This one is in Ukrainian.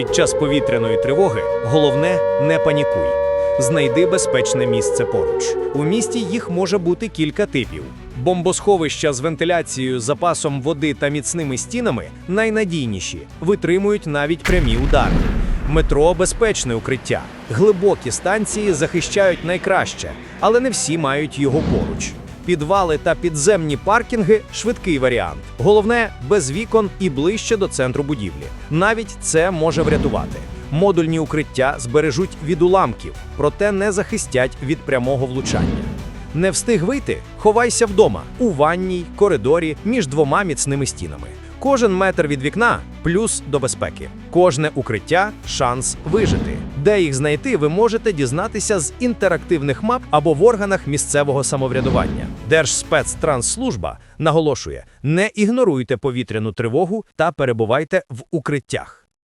Під час повітряної тривоги головне не панікуй. Знайди безпечне місце поруч. У місті їх може бути кілька типів. Бомбосховища з вентиляцією, запасом води та міцними стінами найнадійніші, витримують навіть прямі удари. Метро безпечне укриття. Глибокі станції захищають найкраще, але не всі мають його поруч. Підвали та підземні паркінги швидкий варіант. Головне без вікон і ближче до центру будівлі. Навіть це може врятувати. Модульні укриття збережуть від уламків, проте не захистять від прямого влучання. Не встиг вийти? Ховайся вдома, у ванній, коридорі, між двома міцними стінами. Кожен метр від вікна плюс до безпеки. Кожне укриття шанс вижити. Де їх знайти, ви можете дізнатися з інтерактивних мап або в органах місцевого самоврядування. Держспецтрансслужба наголошує: не ігноруйте повітряну тривогу та перебувайте в укриттях.